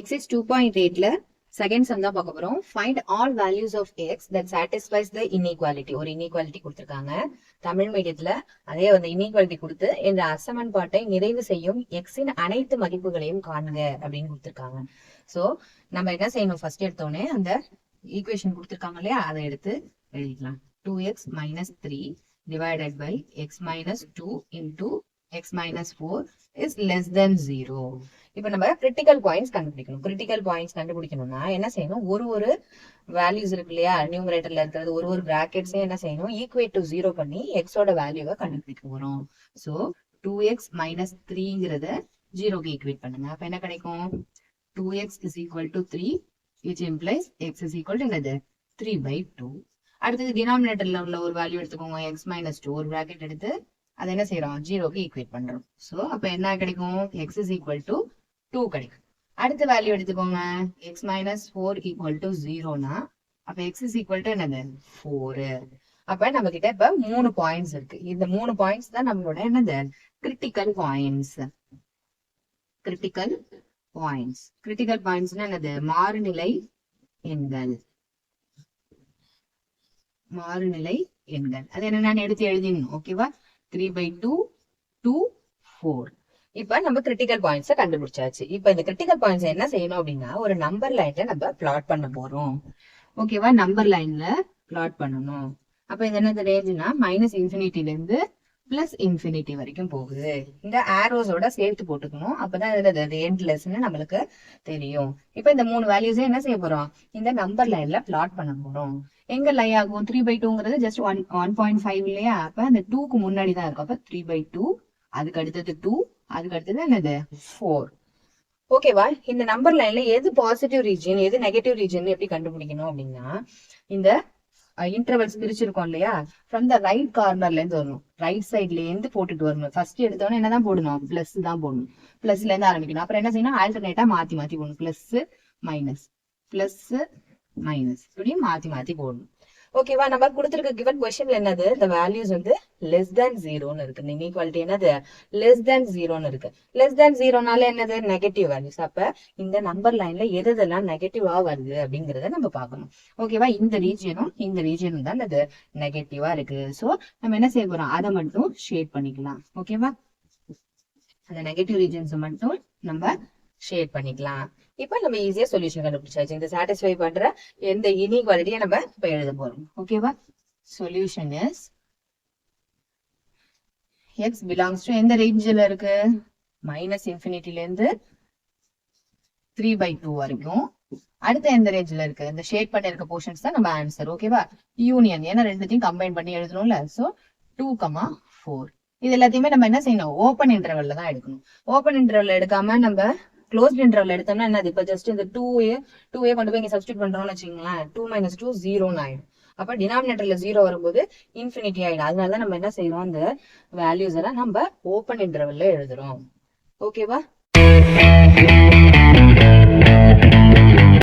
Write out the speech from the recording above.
Exercise two point எயிட்ல second sum தான் பார்க்க போறோம். Find all values of x that satisfies the inequality ஒரு இன்இக்வாலிட்டி கொடுத்துருக்காங்க. தமிழ் மீடியத்துல அதே அந்த இன்இக்வாலிட்டி கொடுத்து இந்த அசமன் பாட்டை நிறைவு செய்யும் எக்ஸின் அனைத்து மதிப்புகளையும் காணுங்க அப்படின்னு கொடுத்துருக்காங்க. ஸோ நம்ம என்ன செய்யணும்? ஃபர்ஸ்ட் எடுத்தோடனே அந்த ஈக்குவேஷன் கொடுத்துருக்காங்க இல்லையா? அதை எடுத்து எழுதிக்கலாம். Two x minus three divided by x minus 2 into x minus 4 is less than 0. இப்போ நம்ம கிரிட்டிக்கல் பாயிண்ட்ஸ் கண்டுபிடிக்கணும். கிரிட்டிக்கல் பாயிண்ட்ஸ் கண்டுபிடிக்கணும்னா என்ன செய்யணும்? ஒரு ஒரு வேல்யூஸ் இருக்கு இல்லையா? நியூமரேட்டர்ல இருக்கிறது ஒரு ஒரு பிராக்கெட்ஸையும் என்ன செய்யணும்? ஈக்குவேட் டு ஜீரோ பண்ணி எக்ஸோட வேல்யூவை கண்டுபிடிக்க போறோம். ஸோ டூ எக்ஸ் மைனஸ் த்ரீங்கிறத ஜீரோக்கு ஈக்குவேட் பண்ணுங்க. அப்ப என்ன கிடைக்கும்? Two x is equal to three which implies x is equal to என்னது? த்ரீ பை டூ அடுத்தது டினாமினேட்டர்ல உள்ள ஒரு வேல்யூ எடுத்துக்கோங்க. எக்ஸ் மைனஸ் டூ ஒரு பிராக்கெட் எடுத்து அதை என்ன செய்யறோம்? ஜீரோக்கு ஈக்குவேட் பண்றோம். ஸோ அப்ப என்ன கிடைக்கும்? X is equal to two கிடைக்கும். அடுத்த வேல்யூ எடுத்துக்கோங்க. X minus four equal to ஜீரோனா அப்ப எக்ஸ் இஸ் ஈக்குவல் டு என்னது? ஃபோரு அப்ப நம்ம கிட்ட இப்ப மூணு பாயிண்ட்ஸ் இருக்கு. இந்த மூணு பாயிண்ட்ஸ் தான் நம்மளோட என்னது? Critical points critical points critical பாயிண்ட்ஸ்னா என்னது? மாறுநிலை எண்கள். மாறுநிலை எண்கள். அது என்ன நான் எடுத்து எழுதிடணும். ஓகேவா three by two two four இப்ப நம்ம கிரிட்டிக்கல் பாயிண்ட்ஸை கண்டுபிடிச்சாச்சு. இப்ப இந்த கிரிட்டிக்கல் பாயிண்ட்ஸ் என்ன செய்யணும் அப்படின்னா ஒரு நம்பர் லைன்ல நம்ம பிளாட் பண்ண போறோம். ஓகேவா நம்பர் லைன்ல பிளாட் பண்ணணும். அப்ப இது என்னது ரேஞ்சுனா மைனஸ் இன்ஃபினிட்டில இருந்து பிளஸ் இன்ஃபினிட்டி வரைக்கும் போகுது. இந்த ஆரோஸோட சேர்த்து போட்டுக்கணும். அப்பதான் என்னது எண்ட்லெஸ்ன்னு நம்மளுக்கு தெரியும். இப்ப இந்த மூணு வேல்யூஸே என்ன செய்ய போறோம்? இந்த நம்பர் லைன்ல பிளாட் பண்ண போறோம். எங்க லை ஆகும்? Three by டூங்கிறது just one one point five இல்லையா? அப்ப அந்த டூக்கு முன்னாடி தான் இருக்கும். அப்ப த்ரீ பை டூ அதுக்கு அடுத்தது டூ அதுக்கு அடுத்தது என்னது? ஃபோர் ஓகேவா இந்த நம்பர் லைன்ல எது பாசிட்டிவ் ரீஜன் எது நெகட்டிவ் ரீஜன் எப்படி கண்டுபிடிக்கணும் அப்படின்னா இந்த இன்டர்வல்ஸ் பிரிச்சிருக்கோம் இல்லையா? ஃப்ரம் த ரைட் கார்னர்ல இருந்து வரணும். ரைட் சைட்ல இருந்து போட்டுட்டு வரணும். ஃபர்ஸ்ட் எடுத்தோடனே என்னதான் போடணும்? பிளஸ் தான் போடணும். பிளஸ்ல இருந்து ஆரம்பிக்கணும். அப்புறம் என்ன செய்யணும்? ஆல்டர்னேட்டா மாத்தி மாத்தி போடணும். பிளஸ் மைனஸ் பிளஸ் மைனஸ் இப்படி மாத்தி மாத்தி போடணும். ஓகேவா நம்ம கொடுத்துருக்க கிவன் கொஸ்டின்ல என்னது? இந்த வேல்யூஸ் வந்து லெஸ் தேன் ஜீரோன்னு இருக்கு. இந்த இன்இக்வாலிட்டி என்னது? லெஸ் தேன் ஜீரோன்னு இருக்கு. லெஸ் தேன் ஜீரோனால என்னது? நெகட்டிவ் வேல்யூஸ் அப்ப இந்த நம்பர் லைன்ல எது எதெல்லாம் நெகட்டிவா வருது அப்படிங்கறத நம்ம பார்க்கணும். ஓகேவா இந்த ரீஜியனும் இந்த ரீஜியனும் தான் அது நெகட்டிவா இருக்கு. சோ நம்ம என்ன செய்ய போறோம்? அதை மட்டும் ஷேட் பண்ணிக்கலாம். ஓகேவா அந்த நெகட்டிவ் ரீஜன்ஸ் மட்டும் நம்ம ஷேட் பண்ணிக்கலாம். இப்போ நம்ம ஈஸியா சொல்யூஷன் கண்டுபிடிச்சாச்சு. இந்த சாட்டிஸ்ஃபை பண்ற எந்த இன்இக்வாலிட்டியை நம்ம இப்போ எழுத போறோம். ஓகேவா solution is x belongs to எந்த ரேஞ்சில் இருக்கு? மைனஸ் இன்ஃபினிட்டிலேருந்து த்ரீ பை டூ வரைக்கும். அடுத்த எந்த ரேஞ்சில் இருக்கு? இந்த ஷேட் பண்ணிருக்க போர்ஷன்ஸ் தான் நம்ம ஆன்சர் ஓகேவா யூனியன் ஏன்னா ரெண்டுத்தையும் கம்பைன் பண்ணி எழுதணும்ல. சோ டூ கமா ஃபோர் இது எல்லாத்தையுமே நம்ம என்ன செய்யணும்? ஓப்பன் இன்டர்வல்ல தான் எடுக்கணும். ஓப்பன் இன்டர்வல் எடுக்காம நம்ம க்ளோஸ் இன்டர்வல் எடுத்தோம்னா என்னது? இப்போ ஜஸ்ட் இந்த டூ ஏ டூ ஏ கொண்டு போய் இங்க சப்ஸ்டியூட் பண்றோம்னு வச்சுங்களேன் டூ மைனஸ் டூ ஜீரோன்னு ஆயிடும். அப்ப டினாமினேட்டர்ல ஜீரோ வரும்போது இன்ஃபினிட்டி ஆயிடும். அதனால தான் நம்ம என்ன செய்யறோம்? அந்த வேல்யூஸ் எல்லாம் நம்ம ஓப்பன் இன்டர்வல்ல எழுதுறோம். ஓகேவா